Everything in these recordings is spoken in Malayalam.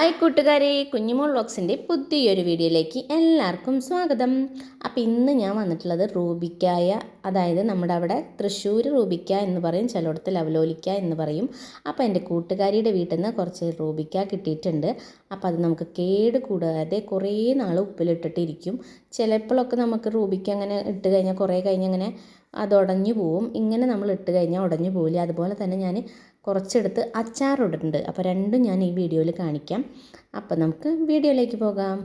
ഹായ് കൂട്ടുകാരെ കുഞ്ഞുമോൾ വ്ളോഗ്സിന്റെ പുതിയൊരു വീഡിയോയിലേക്ക് എല്ലാവർക്കും സ്വാഗതം. അപ്പോൾ ഇന്ന് ഞാൻ വന്നിട്ടുള്ളത് റൂബിക്കായ അതായത് നമ്മുടെ അവിടെ തൃശ്ശൂർ റൂബിക്ക എന്ന് പറയും ചിലയിടത്ത് ലവലോലിക്ക എന്ന് പറയും. അപ്പോൾ എന്റെ കൂട്ടുകാരിയുടെ വീട്ടിൽ നിന്ന് കുറച്ച് റൂബിക്ക കിട്ടിയിട്ടുണ്ട്. അപ്പോൾ അത് നമുക്ക് കേട് കൂടാതെ കുറേ നാൾ ഉപ്പിലിട്ടിട്ടിരിക്കും. ചിലപ്പോഴൊക്കെ നമുക്ക് റൂബിക്ക അങ്ങനെ ഇട്ട് കഴിഞ്ഞാൽ കുറേ കഴിഞ്ഞങ്ങനെ ഉടഞ്ഞു പോവും. ഇങ്ങനെ നമ്മൾ ഇട്ട് കഴിഞ്ഞാൽ ഉടഞ്ഞു പോവില്ല. അതുപോലെ തന്നെ ഞാൻ കുറച്ചെടുത്ത് അച്ചാറിടുന്നുണ്ട്. അപ്പോൾ രണ്ടും ഞാൻ ഈ വീഡിയോയിൽ കാണിക്കാം. അപ്പോൾ നമുക്ക് വീഡിയോയിലേക്ക് പോകാം.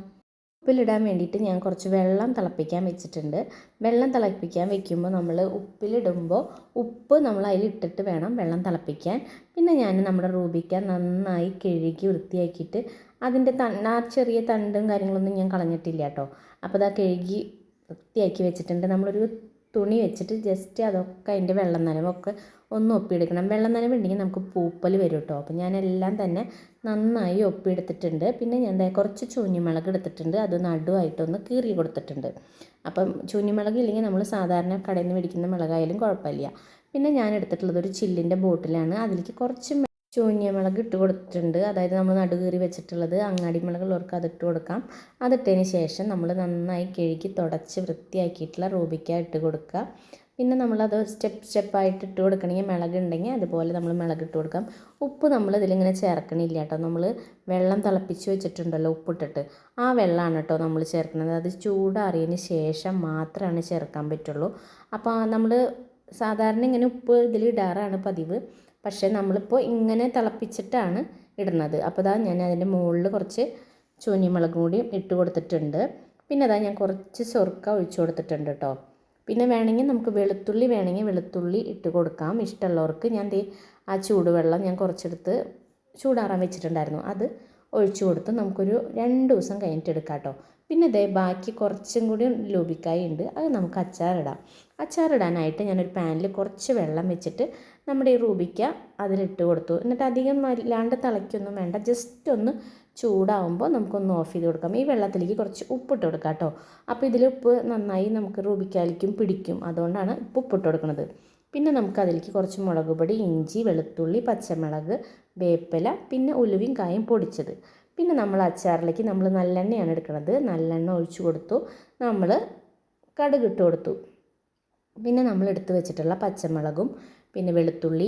ഉപ്പിലിടാൻ വേണ്ടിയിട്ട് ഞാൻ കുറച്ച് വെള്ളം തിളപ്പിക്കാൻ വെച്ചിട്ടുണ്ട്. വെള്ളം തിളപ്പിക്കാൻ വെക്കുമ്പോൾ നമ്മൾ ഉപ്പിലിടുമ്പോൾ ഉപ്പ് നമ്മൾ അതിലിട്ടിട്ട് വേണം വെള്ളം തിളപ്പിക്കാൻ. പിന്നെ ഞാൻ നമ്മുടെ റൂബിക്ക നന്നായി കഴുകി വൃത്തിയാക്കിയിട്ട് അതിന്റെ തണ്ട് ആ ചെറിയ തണ്ടും കാര്യങ്ങളൊന്നും ഞാൻ കളഞ്ഞിട്ടില്ല കേട്ടോ. അപ്പോൾ അതാ കഴുകി വൃത്തിയാക്കി വെച്ചിട്ടുണ്ട്. നമ്മളൊരു തുണി വെച്ചിട്ട് ജസ്റ്റ് അതൊക്കെ അതിന്റെ വെള്ളം നനവൊക്കെ ഒന്ന് ഒപ്പിയെടുക്കണം. വെള്ളം നനവുണ്ടെങ്കിൽ നമുക്ക് പൂപ്പൽ വരും കേട്ടോ അപ്പോൾ ഞാനെല്ലാം തന്നെ നന്നായി ഒപ്പിയെടുത്തിട്ടുണ്ട്. പിന്നെ ഞാൻ എന്താ കുറച്ച് ചൂഞ്ഞിമുളക് എടുത്തിട്ടുണ്ട്. അത് നടുവായിട്ടൊന്ന് കീറി കൊടുത്തിട്ടുണ്ട്. അപ്പം ചൂഞ്ഞിമുളക് ഇല്ലെങ്കിൽ നമ്മൾ സാധാരണ കടയിൽ നിന്ന് മേടിക്കുന്ന മുളകായാലും കുഴപ്പമില്ല. പിന്നെ ഞാൻ എടുത്തിട്ടുള്ളത് ഒരു ചില്ലിന്റെ ബോട്ടിലാണ്. അതിലേക്ക് കുറച്ച് ചൂഞ്ഞ മുളക് ഇട്ട് കൊടുത്തിട്ടുണ്ട്. അതായത് നമ്മൾ നടുകീറി വെച്ചിട്ടുള്ളത് അങ്ങാടി മുളകുള്ളവർക്ക് അതിട്ട് കൊടുക്കാം. അതിട്ടതിന് ശേഷം നമ്മൾ നന്നായി കഴുകി തുടച്ച് വൃത്തിയാക്കിയിട്ടുള്ള റൂബിക്ക ഇട്ട് കൊടുക്കുക. പിന്നെ നമ്മളത് സ്റ്റെപ്പ് സ്റ്റെപ്പായിട്ട് ഇട്ട് കൊടുക്കണമെങ്കിൽ മിളക് ഉണ്ടെങ്കിൽ അതുപോലെ നമ്മൾ മുളക് ഇട്ട് കൊടുക്കാം. ഉപ്പ് നമ്മൾ ഇതിലിങ്ങനെ ചേർക്കണില്ല കേട്ടോ. നമ്മൾ വെള്ളം തിളപ്പിച്ച് വെച്ചിട്ടുണ്ടല്ലോ ഉപ്പിട്ടിട്ട്. ആ വെള്ളമാണ് കേട്ടോ നമ്മൾ ചേർക്കുന്നത്. അത് ചൂടാറിയതിന് ശേഷം മാത്രമാണ് ചേർക്കാൻ പറ്റുള്ളൂ. അപ്പോൾ നമ്മൾ സാധാരണ ഇങ്ങനെ ഉപ്പ് ഇതിൽ ഇടാറാണ് പതിവ്. പക്ഷേ നമ്മളിപ്പോൾ ഇങ്ങനെ തിളപ്പിച്ചിട്ടാണ് ഇടുന്നത്. അപ്പോൾ അതാ ഞാൻ അതിന്റെ മുകളിൽ കുറച്ച് ചൂന്യമുളകും കൂടി ഇട്ട് കൊടുത്തിട്ടുണ്ട്. പിന്നെ അതാ ഞാൻ കുറച്ച് ചൊറുക്ക ഒഴിച്ചു കൊടുത്തിട്ടുണ്ട് കേട്ടോ. പിന്നെ വേണമെങ്കിൽ നമുക്ക് വെളുത്തുള്ളി വേണമെങ്കിൽ വെളുത്തുള്ളി ഇട്ട് കൊടുക്കാം. ഇഷ്ടമുള്ളവർക്ക് ഞാൻ ആ ചൂടുവെള്ളം ഞാൻ കുറച്ചെടുത്ത് ചൂടാറാൻ വെച്ചിട്ടുണ്ടായിരുന്നു. അത് ഒഴിച്ചു കൊടുത്ത് നമുക്കൊരു രണ്ട് ദിവസം കഴിഞ്ഞിട്ട് എടുക്കാം കേട്ടോ. പിന്നെ ഇതേ ബാക്കി കുറച്ചും കൂടി ലൂബിക്കായി ഉണ്ട്. അത് നമുക്ക് അച്ചാറിടാം അച്ചാറിടാനായിട്ട് ഞാനൊരു പാനിൽ കുറച്ച് വെള്ളം വെച്ചിട്ട് നമ്മുടെ ഈ റൂബിക്ക അതിലിട്ട് കൊടുത്തു. എന്നിട്ട് അധികം അല്ലാണ്ട് തിളയ്ക്കൊന്നും വേണ്ട. ജസ്റ്റ് ഒന്ന് ചൂടാവുമ്പോൾ നമുക്കൊന്ന് ഓഫ് ചെയ്ത് കൊടുക്കാം. ഈ വെള്ളത്തിലേക്ക് കുറച്ച് ഉപ്പിട്ട് കൊടുക്കാം കേട്ടോ. അപ്പോൾ ഇതിൽ ഉപ്പ് നന്നായി നമുക്ക് റൂബിക്കാലിക്കും പിടിക്കും. അതുകൊണ്ടാണ് ഉപ്പ് ഉപ്പിട്ട് കൊടുക്കുന്നത്. പിന്നെ നമുക്ക് അതിലേക്ക് കുറച്ച് മുളക് പൊടി ഇഞ്ചി വെളുത്തുള്ളി പച്ചമുളക് വേപ്പില പിന്നെ ഉലുവയും കായും പൊടിച്ചത്. പിന്നെ നമ്മൾ അച്ചാറിലേക്ക് നമ്മൾ നല്ലെണ്ണയാണ് എടുക്കുന്നത് നല്ലെണ്ണ ഒഴിച്ചു കൊടുത്തു. നമ്മൾ കടുക് ഇട്ട് കൊടുത്തു. പിന്നെ നമ്മൾ എടുത്ത് വെച്ചിട്ടുള്ള പച്ചമുളകും പിന്നെ വെളുത്തുള്ളി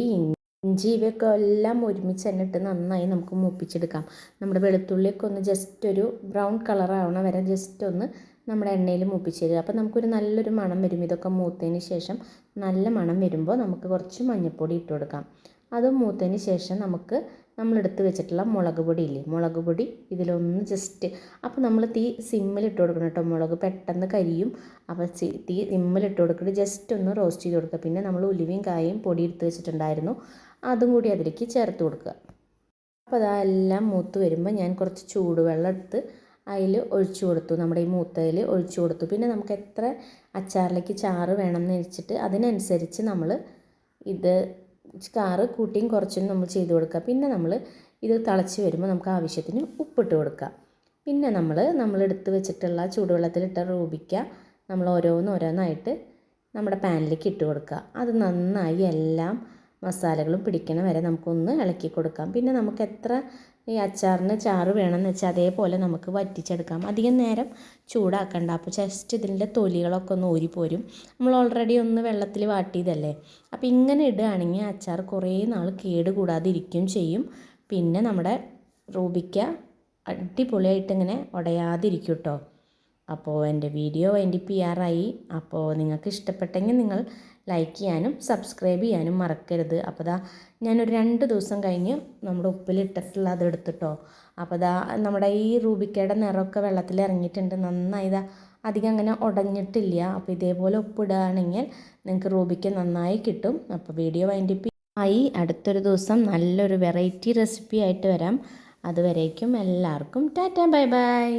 ഇഞ്ചി ഇവയൊക്കെ എല്ലാം ഒരുമിച്ച് തന്നെ ഇട്ട് നന്നായി നമുക്ക് മൂപ്പിച്ചെടുക്കാം. നമ്മുടെ വെളുത്തുള്ളിയൊക്കെ ഒന്ന് ജസ്റ്റ് ഒരു ബ്രൗൺ കളർ ആവണ വരെ ജസ്റ്റ് ഒന്ന് നമ്മുടെ എണ്ണയിൽ മൂപ്പിച്ച് തരിക. അപ്പോൾ നമുക്കൊരു നല്ലൊരു മണം വരും. ഇതൊക്കെ മൂത്തതിന് ശേഷം നല്ല മണം വരുമ്പോൾ നമുക്ക് കുറച്ച് മഞ്ഞൾപ്പൊടി ഇട്ട് കൊടുക്കാം. അത് മൂത്തതിന് ശേഷം നമുക്ക് നമ്മളെടുത്ത് വെച്ചിട്ടുള്ള മുളക് പൊടി ഇല്ലേ? മുളക് പൊടി ഇതിലൊന്ന് ജസ്റ്റ് അപ്പോൾ നമ്മൾ തീ സിമ്മിലിട്ട് കൊടുക്കണം കേട്ടോ. മുളക് പെട്ടെന്ന് കരിയും. അപ്പോൾ തീ സിമ്മിലിട്ട് കൊടുത്തിട്ട് ജസ്റ്റ് ഒന്ന് റോസ്റ്റ് ചെയ്ത് കൊടുക്കുക. പിന്നെ നമ്മൾ ഉലുവയും കായും പൊടി എടുത്ത് വെച്ചിട്ടുണ്ടായിരുന്നു. അതും കൂടി അതിലേക്ക് ചേർത്ത് കൊടുക്കുക. അപ്പോൾ അതെല്ലാം മൂത്ത് വരുമ്പോൾ ഞാൻ കുറച്ച് ചൂടുവെള്ളം എടുത്ത് അതിൽ ഒഴിച്ചു കൊടുത്തു. നമ്മുടെ ഈ മൂത്തയിൽ ഒഴിച്ചു കൊടുത്തു. പിന്നെ നമുക്ക് എത്ര അച്ചാറിലേക്ക് ചാറ് വേണം എന്ന് വെച്ചിട്ട് അതിനനുസരിച്ച് നമ്മൾ ഇത് ചാറ് കൂട്ടിയും കുറച്ചും നമ്മൾ ചെയ്ത് കൊടുക്കുക. പിന്നെ നമ്മൾ ഇത് തിളച്ച് വരുമ്പോൾ നമുക്ക് ആവശ്യത്തിന് ഉപ്പിട്ട് കൊടുക്കുക. പിന്നെ നമ്മൾ നമ്മൾ എടുത്ത് വെച്ചിട്ടുള്ള ചൂടുവെള്ളത്തിലിട്ട റൂപിക്ക നമ്മൾ ഓരോന്ന് ഓരോന്നായിട്ട് നമ്മുടെ പാനിലേക്ക് ഇട്ട് കൊടുക്കുക. അത് നന്നായി എല്ലാം മസാലകളും പിടിക്കണ വരെ നമുക്കൊന്ന് ഇളക്കി കൊടുക്കാം. പിന്നെ നമുക്ക് എത്ര ഈ അച്ചാറിന് ചാറ് വേണമെന്ന് വെച്ചാൽ അതേപോലെ നമുക്ക് വറ്റിച്ചെടുക്കാം. അധികം നേരം ചൂടാക്കണ്ട. അപ്പോൾ ജസ്റ്റ് ഇതിന്റെ തൊലികളൊക്കെ ഒന്ന് ഊരിപ്പോരും നമ്മൾ ഓൾറെഡി ഒന്ന് വെള്ളത്തിൽ വാട്ടിയതല്ലേ? അപ്പോൾ ഇങ്ങനെ ഇടുകയാണെങ്കിൽ അച്ചാർ കുറേ നാൾ കേട് കൂടാതെ ഇരിക്കുകയും ചെയ്യും. പിന്നെ നമ്മുടെ റൂബിക്ക അടിപൊളിയായിട്ട് ഇങ്ങനെ ഉടയാതിരിക്കും കേട്ടോ അപ്പോൾ എന്റെ വീഡിയോ എന്റെ പി ആറായി അപ്പോൾ നിങ്ങൾക്ക് ഇഷ്ടപ്പെട്ടെങ്കിൽ നിങ്ങൾ ലൈക്ക് ചെയ്യാനും സബ്സ്ക്രൈബ് ചെയ്യാനും മറക്കരുത്. അപ്പോൾ ദാ ഞാനൊരു രണ്ട് ദിവസം കഴിഞ്ഞ് നമ്മുടെ ഉപ്പിലിട്ടിട്ടുള്ള അത് എടുത്തിട്ടോ. അപ്പോൾ ദാ നമ്മുടെ ഈ റൂബിക്കയുടെ നിറമൊക്കെ വെള്ളത്തിൽ ഇറങ്ങിയിട്ടുണ്ട്. നന്നായി ഇതാ അധികം അങ്ങനെ ഉടഞ്ഞിട്ടില്ല അപ്പോൾ ഇതേപോലെ ഉപ്പിടുകയാണെങ്കിൽ നിങ്ങൾക്ക് റൂബിക്ക നന്നായി കിട്ടും. അപ്പോൾ വീഡിയോ വൈൻഡിപ്പ് ആയി. അടുത്തൊരു ദിവസം നല്ലൊരു വെറൈറ്റി റെസിപ്പി ആയിട്ട് വരാം. അതുവരേക്കും എല്ലാവർക്കും ടാറ്റ ബൈ ബൈ.